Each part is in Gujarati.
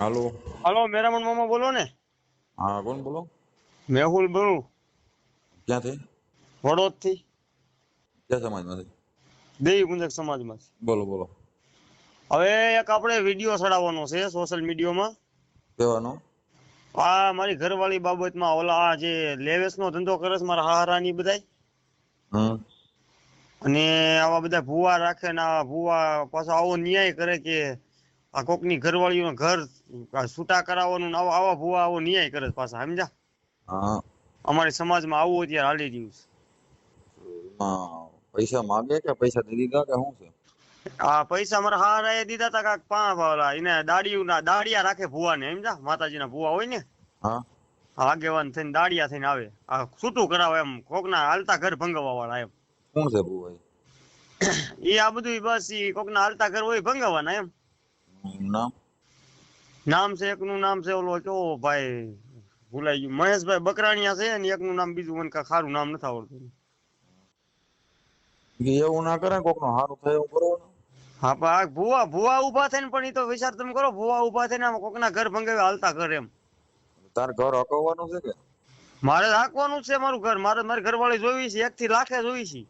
હાલો. હાલો મેરામણ મામા બોલો ને. હા કોણ બોલો? મેહુલ બોલું ક્યાંથી? વડોદથી ક્યાં સમાજમાંથી? દેવી પુંજક સમાજમાં બોલો બોલો. હવે એક આપણે વીડિયો ચડાવવાનો છે સોશિયલ મીડિયામાં કહેવાનો આ મારી ઘરવાળી બાબતમાં ઓલા આ જે લેવેસ નો ધંધો કરે છે મારા હારાની બધાય. અને આવા બધા ભૂવા રાખે ને આ ભૂવા પાછો આવો ન્યાય કરે કે આ કોકની ઘરવાળીનું ઘર છૂટા કરાવવાનું ને આવા આવા ભૂવા આવો ન્યાય કરે પાછા સમજ્યા? અમારે સમાજમાં આવું અત્યારે હાલી રહ્યું છે. પૈસા માગે કે પૈસા દઈ દીધા કે શું છે? આ પૈસા મારા એ દીધા તા કાક પાંચ વાળા એને દાડિયું ના દાડિયા રાખે ભુવાને સમજા માતાજીના ભુવા હોય ને? હા. આગેવાન થઈને દાડિયા થઈને આવે. આ છૂટું કરાવે એમ કોકના હાલતા ઘર ભંગવવા વાળા એમ. કોણ છે ભૂવા એ? આ બધું બસ ઈ કોકના હાલતા ઘર હોય ભંગાવાના એમ. નામ? નામ છે એકનું નામ છે ઓલો કેવો ભાઈ ભૂલાઈ ગયું. મહેશભાઈ બકરાણીયા છે ને એકનું નામ બીજું મને કાંઈ ખારું નામ નથી આવડતું. એવું ના કરે કોકનો હારું થાય એવું કરો હા પણ ભુવા ભુવા ઊભા થઈને પણ એ તો વિચાર તમે કરો ભુવા ઊભા થઈને આમ કોકના ઘર ભંગાવે હાલતા ઘર એમ. તાર ઘર હકવવાનું છે કે? મારે રાખવાનું છે મારું ઘર. મારે મારી ઘરવાળી જોવી છે એક થી લાખે જોવી છે.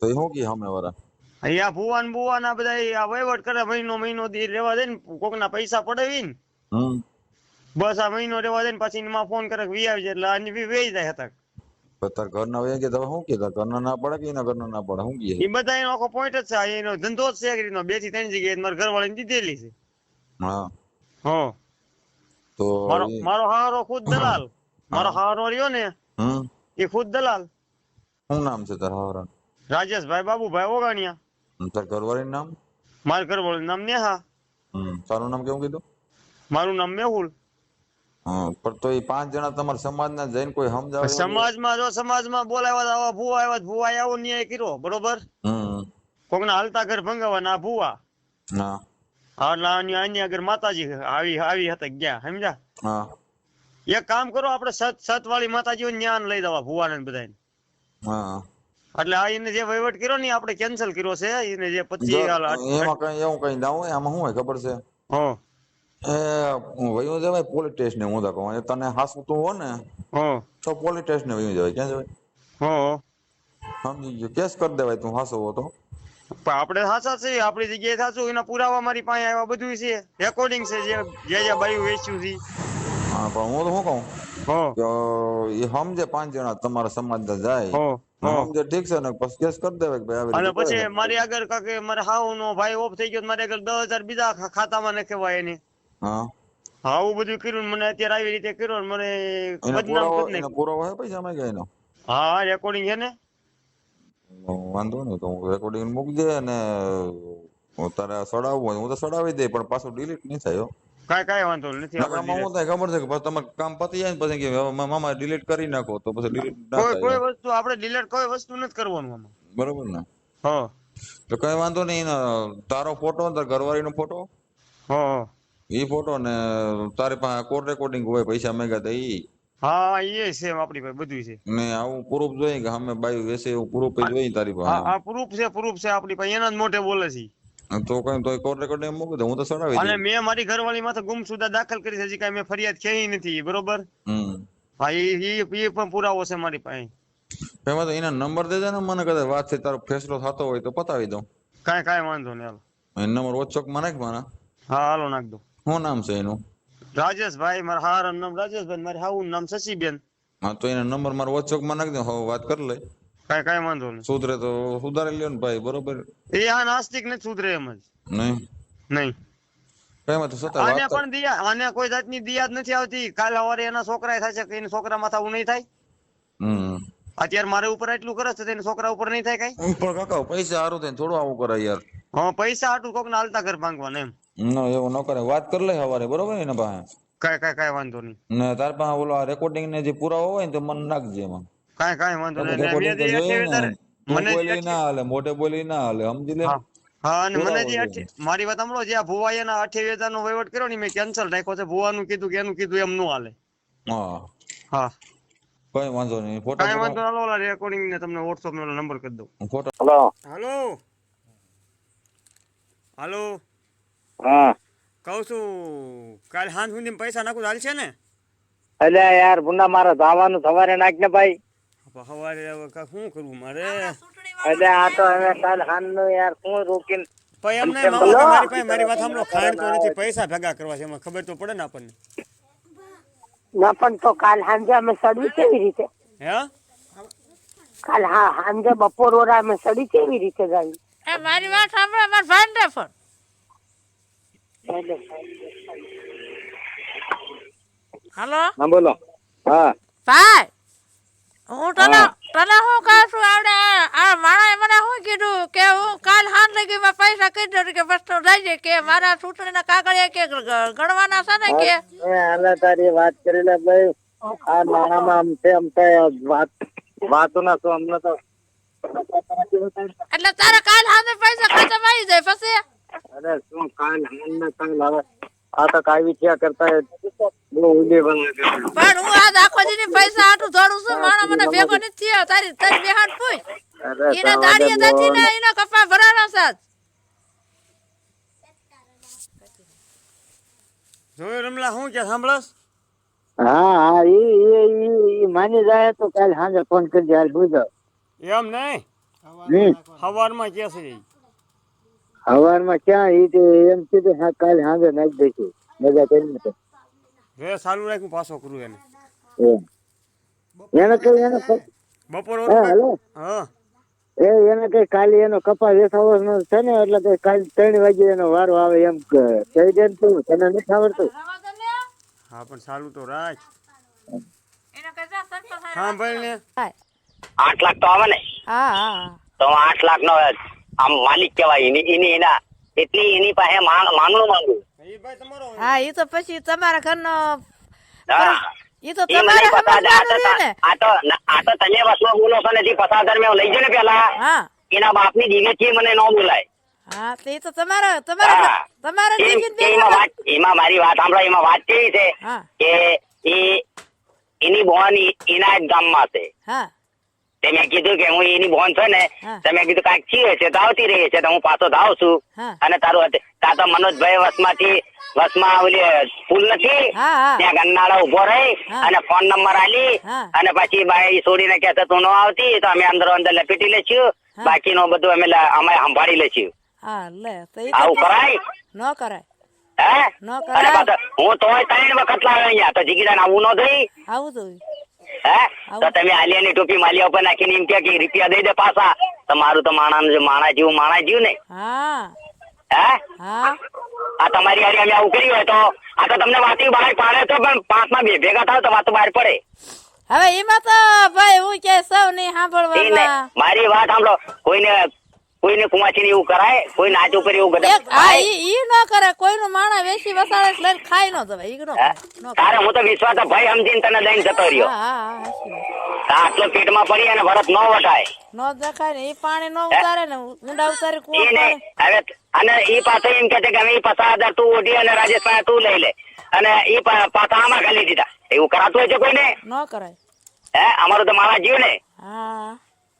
તો શું કી સામે વાળા? અહીંયા ભુવાન ભુવાન આ બધા આ વહીવટ કરે મહિનો મહિનો દી રેવા દે ને કોકના પૈસા પડાવી ને. બસ આ મહિનો રેવા દે ને પછી એમાં ફોન કરે વી આવી જાય એટલે આની વી વેઈ જાય હતા તાર ઘરના વયા ગયા તમે શું કીધા ઘરના ના પડે કે એના ઘરના ના પડે શું કહે એ બધા એનો આખો પોઈન્ટ જ છે એનો ધંધો જ છે એક રીતનો. બેથી ત્રણ જગ્યાએ મારા ઘરવાળીને દીધેલી છે. હા. હો. તો મારો મારો હારો ખુદ દલાલ. મારો હારો રહ્યો ને હમ. એ ખુદ દલાલ. શું નામ છે તારા હારા રાજેશભાઈ બાબુભાઈ ઓગાણિયા. તાર ઘરવાળીનું નામ? મારા ઘરવાળીનું નામ નેહા હમ તારું નામ કેવું કીધું? મારું નામ મેહુલ. હા પણ તો એ પાંચ જણા તમારા સમાજના જઈને કોઈ સમજાવે? સમાજમાં જો સમાજમાં બોલાવ્યા આવા ભૂવા આવ્યા ભૂવા આવો ન્યાય કર્યો બરોબર? કોકના હાલતા ઘર ભંગાવા ના ભૂવા. હા. અન્ય અન્ય આગળ માતાજી આવી આવી હતા ગયા સમજ્યા? હા. એક કામ કરો આપણે સત સત વાળી માતાજી જ્ઞાન લઈ દવા ભુવાને ને બધાને હા. એટલે આ એને જે વહીવટ કર્યો ને આપણે કેન્સલ કર્યો છે એને જે પછી એમાં કઈ એવું કઈ ના હોય આમાં શું હોય ખબર છે? હા. એ વયું જવાય પોલીસ ટેસ્ટ ને હું તો કહું તને હાસતું હો ને હા. તો પોલીસ ટેસ્ટ ને વયું જવાય ક્યાં જવાય? હા. સમજી ગયો કેસ કરી દેવાય તું હાસો હો તો. પણ આપણે સાચા છે આપણી જગ્યાએ સાચું એના પુરાવા મારી પાસે આવ્યા બધું છે. રેકોર્ડિંગ છે જે જે જે બાયું વેચ્યું છે. હા પણ હું તો શું કહું? એ સમજે પાંચ જણા તમારા સમાજ જાય. હા હા સમજે ઠીક છે ને પછી કેસ કરી દેવે કે ભાઈ અને પછી મારી આગળ કાકે મારે હાવ નો ભાઈ ઓફ થઈ ગયો મારે આગળ દસ હજાર બીજા ખાતામાં નાખેવાય એને. હા. આવું બધું કર્યું ને મને અત્યારે આવી રીતે કર્યું ને મને એનો બદનામ કરી એનો નાખ્યું. પુરાવો હે પૈસા માં એનો? હા રેકોર્ડિંગ છે ને. વાંધો નહીં તો હું રેકોર્ડિંગ મૂકજે અને હું તારે સડાવવું હોય હું તો સડાવી દે પણ પાછું ડિલીટ નહીં થાય. કાંઈ કાંઈ વાંધો નથી આપણે નકરામાં હું થાય ખબર છે કે પછી તમારે કામ પતી જાય ને પછી કે મામા ડિલીટ કરી નાખો તો પછી ડિલીટ ના કોઈ કોઈ વસ્તુ આપણે ડિલીટ કોઈ વસ્તુ નથી કરવાનું મામા બરોબર ને? હા. તો કઈ વાંધો નહીં તારો ફોટો તાર ઘરવાળીનો ફોટો હા ઈ ફોટો ને તારી પાસે કોડ રેકોર્ડિંગ હોય પૈસા મેગા તા ઈ? હા એ છે આપણી પાસે બધું છે. ને આવું પ્રૂફ જોઈએ કે અમે બાઈ વેસે એવું પ્રૂફ જોઈએ તારી પાસે? હા પ્રૂફ છે પ્રૂફ છે આપણી પાસે એના જ મોઢે બોલે છે તો કઈ તો કોર્ટ રેકોર્ડ એમ મૂકી દે હું તો સડાવી અને મેં મારી ઘરવાળી માથે ગુમસુદા દાખલ કરી છે હજી કાંઈ મેં ફરિયાદ ખેઈ નથી બરોબર? હમ. હા એ પણ પુરાવો છે મારી પાસે. એમાં તો એના નંબર દેજે ને મને કદાચ વાત થઈ તારો ફેસલો થતો હોય તો પતાવી દઉં. કાંઈ કાંઈ વાંધો નહીં હાલો. નંબર વોટ્સઅપમાં નાખ મારા. હા હાલો નાખ દો. શું નામ છે એનું? રાજેશભાઈ મારા હાર નામ રાજેશભાઈ મારી હાવું નામ શશીબેન. હા તો એના નંબર મારો વોટ્સઅપમાં નાખ દે હવે વાત કરી લે કાંઈ કઈ વાંધો નહીં. સુધરે તો સુધારી લ્યો ને ભાઈ બરોબર? એ આ નાસ્તિક નથી સુધરે એમ જ. નહીં? નહીં. આને. પણ દિયા આને કોઈ જાતની નથી આવતી. કાલ સવારે એના છોકરા થાય કે એના છોકરા માથા થવું નહીં થાય? અત્યારે મારે ઉપર એટલું કરે છે તો છોકરા ઉપર નહીં થાય કઈ? પણ કાકા પૈસા સારું થાય થોડું આવું કરે યાર. હા પૈસા હાટું કોક હાલતા ઘર ભાંગવાના એમ. ના એવું ન કરે વાત કરી લે સવારે બરોબર એના પાસે? કઈ કઈ કઈ વાંધો નહીં. ને તાર પાસે ઓલો રેકોર્ડિંગ ને જે પુરાવો હોય ને તો મને નાખજે એમાં. કાંઈ કાઈ વાંધો નહીં. recording એટલે તો મેં જે જોઈએ અઠ્યાવીસ ને. તું મને બોલી ના હાલે બોલી ના હાલે સમજી લે? હા. અને મને જે મારી વાત સાંભળો જે આ ભુવાએ એના અઠ્યાવીસ હજાર નો વહીવટ કર્યો ને મેં કેન્સલ રાખ્યો છે. ભુવાનું કીધું કે એનું કીધું એમ નો હાલે. હા. હા. કઈ વાંધો નહીં. ફોટો કઈ વાંધો હાલો ઓલા રેકોર્ડિંગ ને તમને વોટ્સઅપ નો નંબર કરી દઉં. Photo hello. હાલો. હા. કહું છું કાલ હાંજ સુધી પૈસા નાખું હાલ છે ને? એટલે યાર પુના મારે ધાવાનું સવારે નાખ ને ભાઈ. સવારે હવે શું કરવું મારે? એટલે આ તો હવે કાલ હાનનું યાર શું રોકીને? મામા બોલો? મારી પાસે મારી વાત સાંભળો ખાંડ તો નથી પૈસા ભેગા કરવા છે એમાં ખબર તો પડે ને આપણને. ના પણ તો કાલ સાંજે અમે સડવી કેવી રીતે? હે? કાલ હા સાંજે બપોર ઓરા અમે સડી કેવી રીતે ગાઈ એ મારી વાત સાંભળો મારા ભાઈને ફોન હાલો? હા બોલો. હા. ભાઈ! હું તને તને શું કહું છું? આવડે આ માણાએ મને શું કીધું? કે હું કાલ સાંજ લગીમાં પૈસા કહી દઉં કે બસ તો જાય કે મારા ચૂંટણીના કાગળિયા કે ગણવાના છે ને કે? એ તારી વાત કરીને ભાઈ આ નાણામાં આમ છે આમ છે વાત વાતો ના તો અમને તો. એટલે તારે કાલ સાંજે પૈસા ખતમ આવી જાય પછી? અરે શું કાલ હાલ ને કાલ હવે? આ તો કાવી થયા કરતા બહુ ઊંડી બના કરે. પણ હું આજ આખો દીની પૈસા હાટું દોડું છું માણસ મને ભેગો નથી થયો તારી તારી બેહાન પૂછ અરે એના સાવા દાડીએ દે દાચી ને બોલ. એનો કપા ભરાનો છે આજ. જોયું રમલા શું કે સાંભળસ હા હા ઈ ઈ ઈ- ઈ માની જાય તો કાલ સાંજે ફોન કરજે હાલ પૂછો એમ નહીં હમ સવારમાં કે છે ઈ? હવારમાં ક્યાં ઈ તો એમ કીધું હા કાલ હાંજે નાખી દઈશું. મજા કરીને તો. રે સારું રાખ હું પાછો કરું એને. એને કઈ એને બપોર હા હેલો. હા. એ એને કઈ કાલે એનો કપા વેસાવાનો છે ને એટલે કે કાલ ત્રણ વાગે એનો વારો આવે એમ ક- કહી દે તું તને નથી આવડતું? હા પણ સારું તો રાખ. હા ભાઈ ને. આઠ લાખ તો આવે ને. હા હા. તો આઠ લાખ નો આમ માલિક કહેવાય. એની એની એના એટલી એની પાસે માંગ- માંગણું માંગુ. એ ભાઈ તમારો હા એ તો પછી તમારા ઘરનો એ તો એ મને તમારે પસાદ આ તો સમજવાનું છે ને. આ તો તમે વસ્તુ બોલો છો ને જે પસાદર મેં લઈ જાય ને પેલા હા. એના બાપની થી મને ન બોલાય. હા તો તો તમારા તમારા તમારા એમાં વાત એમાં મારી વાત સાંભળો એમાં વાત કેવી છે કે એ એની બોન એના જ ગામમાં છે. હા. તે મેં કીધું કે હું એની બોન છે ને હા. મેં કીધું કાંઈક છીએ છે તો આવતી રહી છે તો હું પાછો ધાવ છું. અને તારું તા તો મનોજભાઈ વસમાંથી વસમાં ઓલી પુલ નથી. ત્યાં ગન્નાળા ઊભો રહી અને ફોન નંબર આલી અને પછી બાઈ છોડીને કે તું ન આવતી તો અમે અંદર અંદર લપેટી લેશું બાકી નો બધું અમે અમે સંભાળી લેશું આવું કરાય? ન કરાય. હે? ન કરાય. હું તોય ત્રણ વખત લાવે અહીંયા તો જીગીડા આવું ન થઈ આવું આવું. તો તમે આલિયાની ટોપી માલિયા ઉપર નાખીને એમ કે કે રૂપિયા દઈ દે પાછા. તમારું તો માણા માણા જેવું માણા જેવું ને. હા. આ તમારી હારી અમે આવું કર્યું હોય તો આ તો તમને વાતી બહાર પાડે તો પણ પાંચમાં બે ભેગા થાવ તો વાતો બહાર પડે. હવે એમાં તો ભાઈ હું કે સૌ નહીં સાંભળવા મારી વાત સાંભળો. કોઈને કોઈને કુમાચી એવું કરાય કોઈ નાચ ઉપર એવું હા ઈ ન કરે કોઈનો માણા વેચી વસાડે લઈને ખાઈ ન જવાય ઈ ન તારે હું તો વિશ્વાસ ભાઈ સમજીને તને દઈને જતો રહ્યો. આટલો પેટમાં પડી અને ભરત ન વટાય. ન દેખાય ને ઈ પાણી નો ઉતારે ને ઊંડા ઉતારે કુવા હવે અને ઈ પાછો એમ કે કે અમે ઈ પચાસ તું ઓઢી અને રાજેશ પાસે તું લઈ લે. અને ઈ પાછા આમાં ખાલી દીધા એવું કરાતું હોય છે કોઈને? ન કરાય. હે અમારું તો મારા જીવ ને હા.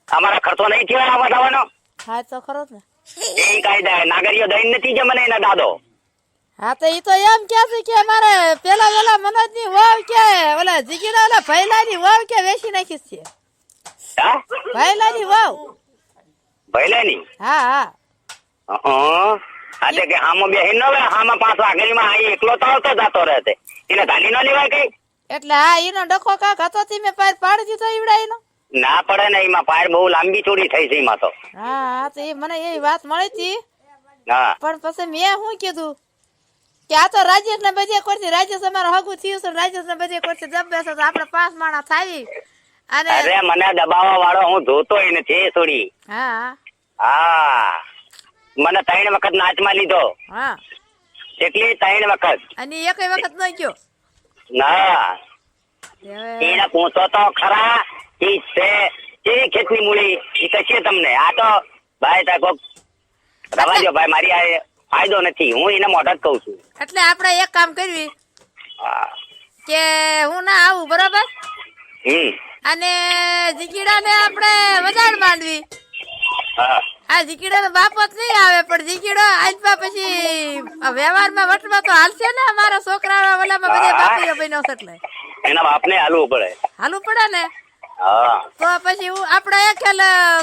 અમારા ખર્ચો નહીં થયો આ હા તો ખરો ને. એ કાયદા નાગરિયો દઈ નથી જે મને એના દાદો. હા તો ઈ તો એમ કે છે કે મારે પેલા વેલા મનોજની વાવ કે ઓલા જીગીના ઓલા ભૈલા ની વાવ કે વેચી નાખી છે? હા? ભૈલા ની વાવ ભૈલા ની હા. હા હા એટલે કે હામાં બેહીન ન હોય પાંચ પાછો આગળમાં આઈ એકલો તો આવતો જાતો રહે છે એને ગાડી નો લેવાય કઈ? એટલે હા ઈનો ડખો કાક હતો તી મેં પાર પાડી દીધો ઈવડા ઈનો. ના પડે ને એમાં પાયર બહુ લાંબી ચોરી થઈ છે એમાં તો. હા હા તો એ મને એ વાત મળી હતી. હા. પણ પછી મેં શું કીધું? કે આ તો રાજેશ ને બધે કરશે. રાજેશ અમારો હગું થયું છે રાજેશ ને બધે કરશે. જબ બેસો તો આપણે પાંચ માણા થાવી અને અરે મને દબાવવા વાળો હું જોતોય નથી છોડી. હા. હા. મને ત્રણ વખત નાચમાં લીધો. હા. એટલી ત્રણ વખત. અને એક વખત ન ગયો? ના. એને પૂછો તો ખરા. ઈ છે કેવી ખેતની મૂડી ઈ કશે તમને. આ તો ભાઈ તા કોક રવાજો ભાઈ મારી આ ફાયદો નથી. હું એને મોઢા જ કહું છું. એટલે આપણે એક કામ કરવી કે હું ના આવું બરાબર? હમ. અને જીગીડા ને આપણે વધારે માંડવી. આ જીકીડો નો બાપ જ નહીં આવે પણ જીકીડો આજમાં પછી આ વ્યવહારમાં વટમાં તો હાલશે ને મારા છોકરા ઓલામાં બધા બાપી બન્યો એટલે. એના બાપને હાલવું પડે. હાલવું પડે ને? તો પછી હું આપણે એક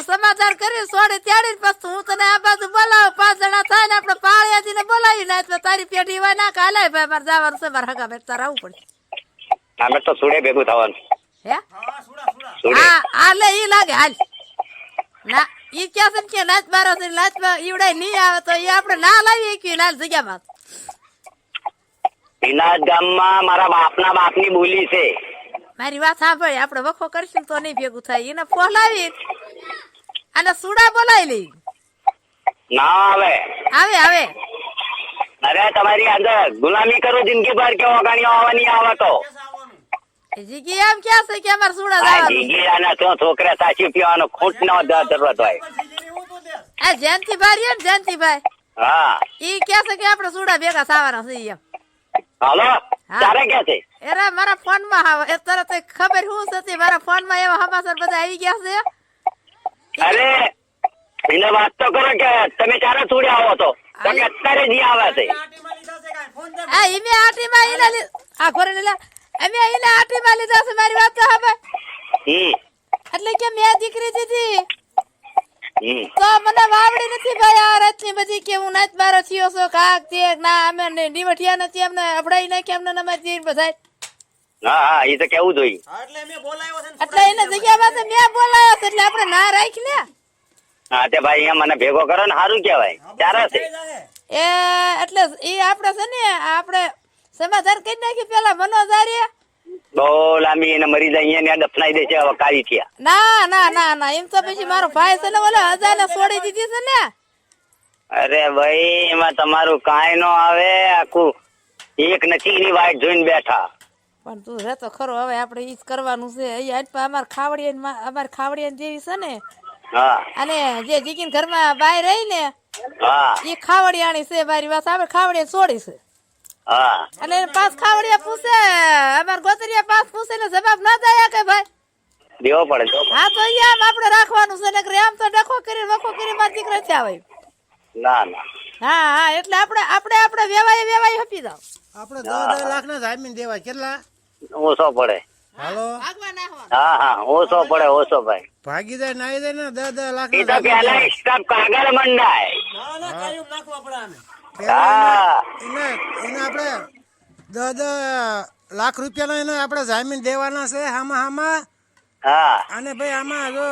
સમાચાર કરી સોડે ત્યારે પછી હું તને આ બાજુ બોલાવું પાંચ જણા થાય ને આપણે પાળિયાથી ને બોલાવી ને તો તારી પેઢી હોય ના કાલે ભાઈ મારે જવાનું છે મારે હગા બેઠ તારે પડે અમે તો સુડે ભેગું થવાનું. હે? હા હા લે ઈ લાગે હાલ. ના ઈ ક્યાં છે કે નાચ મારો છે નાચ ઈવડાય નહીં આવે તો ઈ આપણે ના લાવીએ કે ના જગ્યામાં? વિનાશ ગામમાં મારા બાપના બાપની બોલી છે. મારી વાત સાંભળી આપણે વખો કરશું તો નહીં ભેગું થાય. એને ફોલાવી અને સુડા બોલાવી લઈ. ના આવે. આવે આવે. અરે તમારી અંદર ગુલામી કરું જિંદગી ભર કે ઓગાણીઓ આવવાની આવે તો જીગી એમ કે છે કે અમાર સુડા આ જીગી આના તો છોકરા સાચી પીવાનો ખૂટ નો જરૂરત હોય. આ જયંતિભાઈ એમ ને જયંતિભાઈ. હા. ઈ કે છે કે આપણે સુડા ભેગા થવાના છે એમ. હાલો? તારે કે છે? એરા મારા ફોનમાં આવે એ તરત ખબર શું થતી મારા ફોનમાં એવા સમાચાર બધા આવી ગયા છે. અરે એને વાત તો કરો કે તમે ચારે સુડે આવો તો. તમે અત્યારે જી આવે છે. આ ઈમે આટી માં ઈને આ ઘોરે લે અમે ઈને આટી માં લીધા છે મારી વાત તો હવે. એટલે કે મેં દીકરી દીધી. તો મને વાવડી નથી ભાઈ આ રાતની બધી કે હું નાચ બારો થયો છો કાક તે ના અમે ને નીવઠિયા નથી અમને અફડાઈ નાખી અમને નમે બધા હા હા એ તો કેવું જોઈએ. એટલે એને જગ્યામાં તો મેં બોલાયો છે એટલે આપણે ના રાખી ને હા તે ભાઈ અહીંયા મને ભેગો કરો ને સારું કહેવાય. ત્યારે છે. એ એટલે એ આપણે છે ને આપણે સમાચાર કરી નાખી પેલા બહુ લાંબી એને મરી જાય અહીંયા ને દફનાઈ દે છે હવે કાળી થયા. ના ના ના ના એમ તો પછી મારો ભાઈ છે ને બોલે હજાર ને છોડી દીધી છે ને. અરે ભાઈ એમાં તમારું કાંઈ નો આવે આખું એક નથી ની વાઈટ જોઈને બેઠા. પણ તું રહેતો ખરો હવે આપણે ઈ જ કરવાનું છે. અહીંયા અમાર ખાવડિયા અમાર ખાવડિયા જેવી છે ને. અને જે જીકીન ઘરમાં બાય રહી ને એ ખાવડિયાણી છે મારી વાત આપણે ખાવડિયા છોડી છે. અને પાસ ખાવડિયા પૂછે અમાર ગોતરિયા પાસ પૂછે ને જવાબ ના દયા કે ભાઈ. દેવો પડે હા તો અહીંયા આમ આપણે રાખવાનું છે ને આમ તો ડખો કરી વખો કરી મારા દીકરા થયા હોય. ના ના. હા હા એટલે આપણે આપણે આપણે વેવાય વેવાય હપી જાવ આપણે દસ દસ લાખ ના જામીન દેવાય. કેટલા? ઓછો પડે. હાલો? ભાગવા ના હોવા હા હા ઓછો પડે ઓછો ભાઈ. ભાગીદાર નાઈ દે ને દસ દસ લાખ એ તો પેલા સ્ટાફ કાગળ મંડાય. એને આપણે દસ દસ લાખ રૂપિયાનો એને આપણે જામીન દેવાના છે. હામાં હામાં હા અને ભાઈ આમાં જો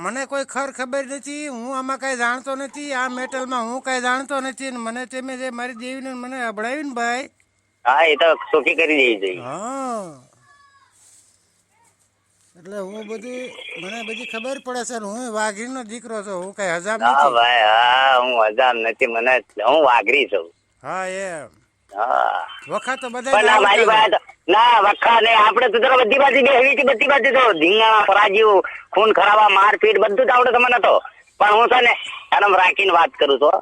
મને કોઈ ખર ખબર નથી હું આમાં કઈ જાણતો નથી આ મેટલમાં હું કઈ જાણતો નથી મને તમે જે મારી દેવીને મને અભડાવ્યું ને ભાઈ. હા એ તો સુખી કરી દેવી જોઈએ. હા. એટલે હું બધી મને બધી ખબર પડે છે હું હું વાઘીનો દીકરો છું હું કઈ હજામ હા નથી. ભાઈ હા હું હજામ નથી મને હું વાઘરી છું. હા એમ. હા વખત બધા મારી વાત ના વખા ને આપણે તો જરા બધી બાજુ બેહવી હતી બધી બાજુ તો ધીંગા પરાજીવ ખૂન ખરાબા મારપીટ બધું જ આવડે તમને તો. પણ હું છે ને રાખીને વાત કરું છું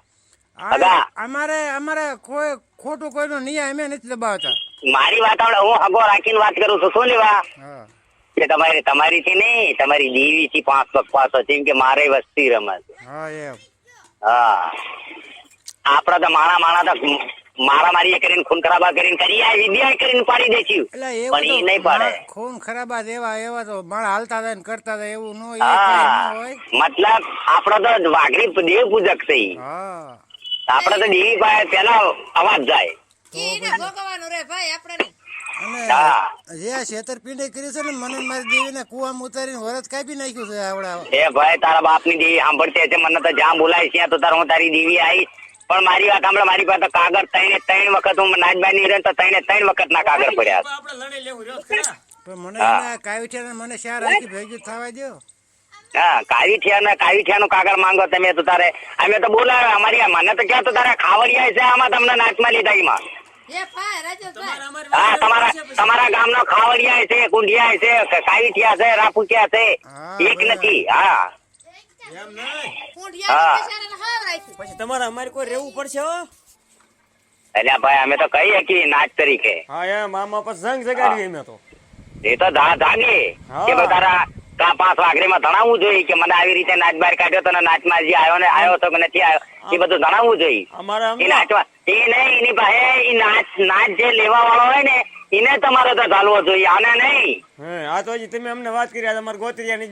અમારે અમારે કોઈ ખોટું કોઈનો નિયમ અમે નથી દબાવતા. મારી વાત આવડે હું હગો રાખીને વાત કરું છું શું લેવા? કે તમારી તમારી થી નહીં તમારી દીવી થી પાંચ પગ પાછો છે કે મારે વસ્તી રમત. હા આપડે તો માણા માણા તો મારા મારી કરીને ખૂન ખરાબા કરીને કરી આ વિદ્યા કરીને પાડી દે છે પણ એ નહીં પાડે. ખૂન ખરાબા એવા એવા તો માણ હાલતા હતા કરતા હતા એવું નો ન હોય. મતલબ આપડે તો વાઘરી દેવ પૂજક છે આપડે તો દેવી પાસે પેલા અવાજ જાય. રે ભાઈ આપણે જે છેતરપિંડી કરી છે ને મને ને મારી દેવીને કુવામાં ઉતારીને વરસ કાપી નાખ્યું છે આવડા. એ ભાઈ તારા બાપની દેવી સાંભળતી હશે મને તો જ્યાં બોલાય છે તો તાર હું તારી દેવી આવીશ. પણ મારી વાત સાંભળો મારી પાસે કાગળ ત્રણે ત્રણ વખત હું નાચબાની રહે તો ત્રણે ત્રણ વખત ના કાગળ પડ્યા. પણ મને એના કાવીઠિયાને મને શા રાખી ભેગી થવા દો હા કાવીઠિયા ને કાવીઠિયા નું કાગળ માંગો તમે તો તારે. અમે તો બોલાવે અમારી આ મને તો ક્યાં તો તારા ખાવડિયા છે આમાં તમને નાચમાં લીધા એમાં. એ હા તમારા તમારા ગામનો ખાવડિયા છે કુંડિયા છે કાવીઠિયા છે રાપુચિયા છે. એક નથી હા. કુંડિયા બિચારાને હાવ પછી તમારે અમારે કોઈ રહેવું પડશે હો? એટલે ભાઈ અમે તો કહીએ કે નાચ તરીકે. હા એમ આમાં પછી જંગ જગાડવી અમે તો. એ તો ધા ધાગે કે તારા કા પાંચ વાઘરીમાં જણાવવું જોઈએ કે મને આવી રીતે નાચ બહાર કાઢ્યો તો નાચમાં જે આવ્યો ને આવ્યો તો કે નથી આવ્યો. એ બધું જણાવવું જોઈએ. એ નાચવા એ નહીં એની પાસે એ નાચ નાચ જે લેવા વાળો હોય ને એને તમારે તો ચાલવો જોઈએ આને નહીં. હા તો તમે અમને વાત કરી તમારે ગોતરિયાની